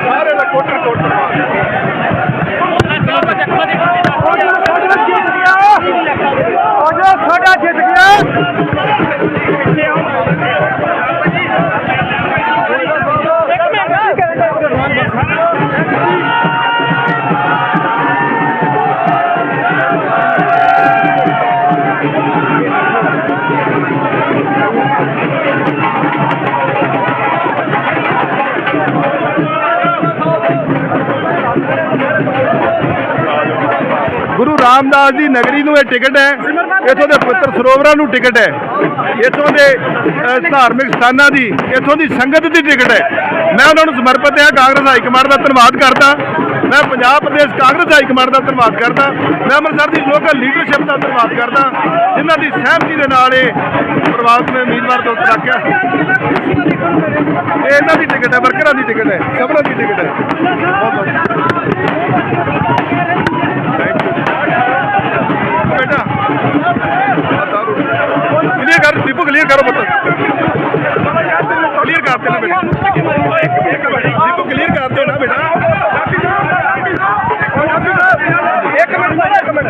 ਸਾਰੇ ਦਾ ਕੋਟਰ ਕੋਟਰ ਗੁਰੂ ਰਾਮਦਾਸ ਦੀ ਨਗਰੀ ਨੂੰ ਇਹ ਟਿਕਟ ਹੈ। ਇੱਥੋਂ ਦੇ ਪਵਿੱਤਰ ਸਰੋਵਰਾਂ ਨੂੰ ਟਿਕਟ ਹੈ। ਇੱਥੋਂ ਦੇ ਧਾਰਮਿਕ ਸਥਾਨਾਂ ਦੀ, ਇੱਥੋਂ ਦੀ ਸੰਗਤ ਦੀ ਟਿਕਟ ਹੈ। ਮੈਂ ਉਹਨਾਂ ਨੂੰ ਸਮਰਪਿਤ ਹਾਂ, ਕਾਂਗਰਸ ਹਾਈ ਕਮਾਂਡ ਦਾ ਧੰਨਵਾਦ ਕਰਦਾ। ਮੈਂ Punjab Pradesh Congress high command ਦਾ ਧੰਨਵਾਦ ਕਰਦਾ। ਮੈਂ ਅੰਮ੍ਰਿਤਸਰ ਦੀ ਲੋਕਲ ਲੀਡਰਸ਼ਿਪ ਦਾ ਧੰਨਵਾਦ ਕਰਦਾ। ਜਿਨ੍ਹਾਂ ਦੀ ਸਹਿਮਤੀ ਦੇ ਨਾਲ ਇਹ ਪ੍ਰਵਾਸ ਨੇ ਉਮੀਦਵਾਰ ਤੋਂ ਰੱਖਿਆ। ਇਹ ਇਹਨਾਂ ਦੀ ਟਿਕਟ ਹੈ, ਵਰਕਰਾਂ ਦੀ ਟਿਕਟ ਹੈ, ਸਭਨਾਂ ਦੀ ਟਿਕਟ ਹੈ। ਬਹੁਤ ਬਹੁਤ। ਕਲੀਅਰ ਕਰ ਦੇ ਨਾ ਬੇਟਾ ਦੀਪੂ ਕਲੀਅਰ ਕਰ ਦਿਓ ਨਾ ਬੇਟਾ। ਇੱਕ ਮਿੰਟ, ਸਰ, ਇੱਕ ਮਿੰਟ।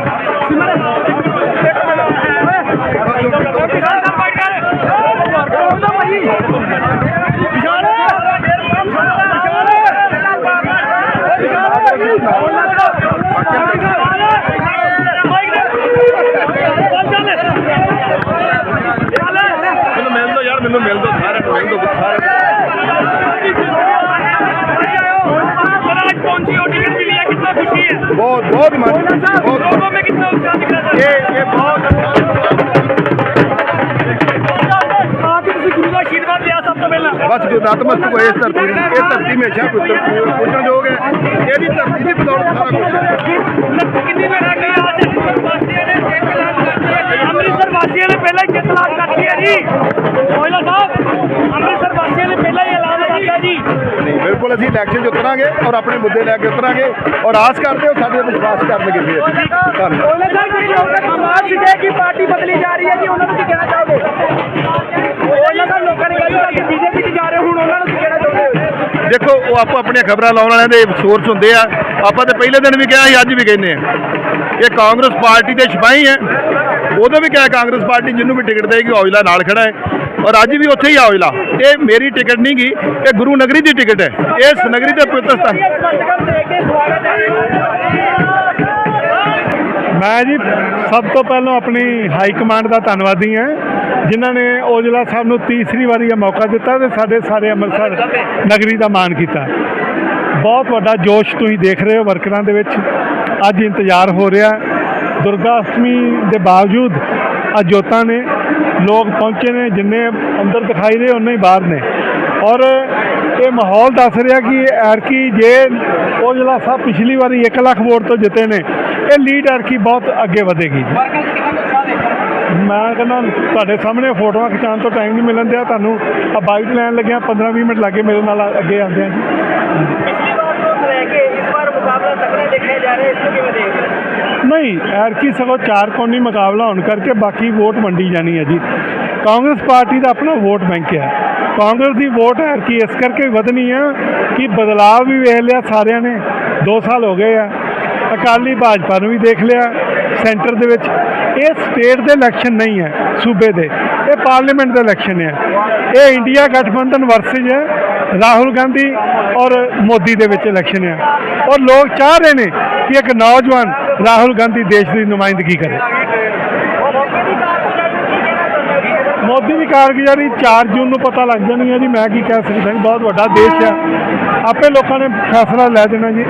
ਮੈਨੂੰ ਮਿਲਦਾ ਨੂੰ। ਬਹੁਤ ਬਹੁਤ ਮਨ ਬਹੁਤ ਇਹ ਇਹ ਬਸ ਜੋ ਨਤਮਸਤਕ ਹੋਏ ਇਸ ਧਰਤੀ ਇਹ ਧਰਤੀ ਹਮੇਸ਼ਾ ਪੁੱਛਣ ਯੋਗ ਹੈ ਇਹਦੀ ਧਰਤੀ ਦੀ ਬਦੌਲਤ ਸਾਰਾ ਕੁਝ ਹੈ ਅੰਮ੍ਰਿਤਸਰ ਨਹੀਂ ਅਸੀਂ ਇਲੈਕਸ਼ਨ 'ਚ ਉਤਰਾਂਗੇ ਔਰ ਆਪਣੇ ਮੁੱਦੇ ਲੈ ਕੇ ਉਤਰਾਂਗੇ ਔਰ ਆਸ ਕਰਦੇ ਹੋ ਸਾਡੇ ਵਿਸ਼ਵਾਸ ਕਰਨਗੇ ਫਿਰ ਧੰਨਵਾਦ ਕਿ ਪਾਰਟੀ ਬਦਲੀ ਜਾ। ਰਹੀ ਹੈ ਜੀ ਉਹਨਾਂ ਨੂੰ ਕੀ ਕਹਿਣਾ ਚਾਹੋਗੇ ਉਹਨਾਂ ਦਾ ਲੋਕਾਂ ਨੇ ਕਹਿੰਦੇ ਕਿ ਬੀਜੇਪੀ 'ਚ ਜਾ ਰਹੇ ਹੁਣ ਉਹਨਾਂ ਨੂੰ ਕੀ ਕਹਿਣਾ ਚਾਹੋਗੇ ਦੇਖੋ, ਉਹ ਆਪੋ ਆਪਣੀਆਂ ਖਬਰਾਂ ਲਾਉਣ ਵਾਲਿਆਂ ਦੇ ਸੋਰਸ ਹੁੰਦੇ ਆ। ਆਪਾਂ ਤੇ ਪਹਿਲੇ ਦਿਨ ਵੀ ਕਿਹਾ ਸੀ, ਅੱਜ ਵੀ ਕਹਿੰਦੇ ਆ। ਇਹ ਕਾਂਗਰਸ ਪਾਰਟੀ ਦੇ ਸਿਪਾਹੀ ਹੈ। ਉਦੋਂ ਵੀ ਕਿਹਾ ਕਾਂਗਰਸ ਪਾਰਟੀ ਜਿਹਨੂੰ ਵੀ ਟਿਕਟ ਦੇਗੀ, ਔਜਲਾ ਨਾਲ ਖੜਾ ਹੈ। ਔਰ ਅੱਜ ਵੀ ਉੱਥੇ ਹੀ ਆ ਔਜਲਾ ਇਹ ਮੇਰੀ ਟਿਕਟ ਨਹੀਂ ਗਈ ਇਹ ਗੁਰੂ ਨਗਰੀ ਦੀ ਟਿਕਟ ਹੈ। ਇਸ ਨਗਰੀ ਦੇ ਪਵਿੱਤਰ ਸਥਾਨ ਮੈਂ ਜੀ ਸਭ ਤੋਂ ਪਹਿਲਾਂ ਆਪਣੀ ਹਾਈ ਕਮਾਂਡ ਦਾ ਧੰਨਵਾਦੀ ਹਾਂ। ਜਿਨ੍ਹਾਂ ਨੇ ਔਜਲਾ ਸਾਹਿਬ ਨੂੰ ਤੀਸਰੀ ਵਾਰੀ ਇਹ ਮੌਕਾ ਦਿੱਤਾ ਤੇ ਸਾਡੇ ਸਾਰੇ ਅੰਮ੍ਰਿਤਸਰ ਨਗਰੀ ਦਾ ਮਾਣ ਕੀਤਾ। ਬਹੁਤ ਵੱਡਾ ਜੋਸ਼ ਤੁਸੀਂ ਦੇਖ ਰਹੇ ਹੋ ਵਰਕਰਾਂ ਦੇ ਵਿੱਚ। ਅੱਜ ਇੰਤਜ਼ਾਰ ਹੋ ਰਿਹਾ। ਦੁਰਗਾ ਅਸ਼ਟਮੀ ਦੇ ਬਾਵਜੂਦ ਅੱਜ ਜੋਤਾਂ ਨੇ, ਲੋਕ ਪਹੁੰਚੇ ਨੇ, ਜਿੰਨੇ ਅੰਦਰ ਦਿਖਾਈ ਦੇ ਉਨੇ ਹੀ ਬਾਹਰ ਨੇ। ਔਰ ਇਹ ਮਾਹੌਲ ਦੱਸ ਰਿਹਾ ਕਿ ਐਰਕੀ ਜੇ ਔਜਲਾ ਸਾਹਿਬ ਪਿਛਲੀ ਵਾਰੀ 1 ਲੱਖ ਵੋਟ ਤੋਂ ਜਿੱਤੇ ਨੇ, ਇਹ ਲੀਡ ਐਰਕੀ ਬਹੁਤ ਅੱਗੇ ਵਧੇਗੀ। ਮੈਂ ਕਹਿੰਦਾ ਤੁਹਾਡੇ ਸਾਹਮਣੇ ਫੋਟੋਆਂ ਖਿਚਾਉਣ ਤੋਂ ਟਾਈਮ ਨਹੀਂ ਮਿਲਣ ਦਿਆ, ਤੁਹਾਨੂੰ ਆ ਬਾਈਟ ਲੈਣ ਲੱਗਿਆ 15 20 ਮਿੰਟ ਲੱਗੇ ਮੇਰੇ ਨਾਲ ਅੱਗੇ ਆਉਂਦੇ ਆ ਜੀ ਪਿਛਲੀ ਵਾਰ ਤੋਂ ਲੈ ਕੇ ਇਸ ਵਾਰ ਮੁਕਾਬਲਾ ਤਕੜਾ ਦੇਖਿਆ ਜਾ ਰਿਹਾ, ਇਸ ਨੂੰ ਨਹੀਂ ਐਰਕੀ ਸਗੋਂ ਚਾਰ ਕੋਨੀ ਮੁਕਾਬਲਾ ਹੋਣ ਕਰਕੇ ਬਾਕੀ ਵੋਟ ਵੰਡੀ ਜਾਣੀ ਹੈ ਜੀ। ਕਾਂਗਰਸ ਪਾਰਟੀ ਦਾ ਆਪਣਾ ਵੋਟ ਬੈਂਕ ਹੈ। ਕਾਂਗਰਸ ਦੀ ਵੋਟ ਐਰਕੀ ਇਸ ਕਰਕੇ ਵਧਣੀ ਆ ਕਿ ਬਦਲਾਅ ਵੀ ਵੇਖ ਲਿਆ ਸਾਰਿਆਂ ਨੇ। 2 ਸਾਲ ਹੋ ਗਏ ਆ। ਅਕਾਲੀ ਭਾਜਪਾ ਨੂੰ ਵੀ ਦੇਖ ਲਿਆ ਸੈਂਟਰ ਦੇ ਵਿੱਚ। ਇਹ ਸਟੇਟ ਦੇ ਇਲੈਕਸ਼ਨ ਨਹੀਂ ਹੈ, ਸੂਬੇ ਦੇ। ਇਹ ਪਾਰਲੀਮੈਂਟ ਦੇ ਇਲੈਕਸ਼ਨ ਹੈ ਇਹ ਇੰਡੀਆ ਗਠਬੰਧਨ ਵਰਸਜ ਹੈ, ਰਾਹੁਲ ਗਾਂਧੀ ਔਰ ਮੋਦੀ ਦੇ ਵਿੱਚ ਇਲੈਕਸ਼ਨ ਹੈ। ਔਰ ਲੋਕ ਚਾਹ ਰਹੇ ਨੇ ਕਿ ਇੱਕ ਨੌਜਵਾਨ ਰਾਹੁਲ ਗਾਂਧੀ ਦੇਸ਼ ਦੀ ਨੁਮਾਇੰਦਗੀ ਕਰੇ। ਮੋਦੀ ਦੀ ਕਾਰਗੁਜ਼ਾਰੀ 4 ਜੂਨ ਨੂੰ ਪਤਾ ਲੱਗ ਜਾਣੀ ਹੈ ਜੀ, ਮੈਂ ਕੀ ਕਹਿ ਸਕਦਾ ਜੀ, ਬਹੁਤ ਵੱਡਾ ਦੇਸ਼ ਹੈ। ਆਪੇ ਲੋਕਾਂ ਨੇ ਫੈਸਲਾ ਲੈ ਦੇਣਾ ਜੀ।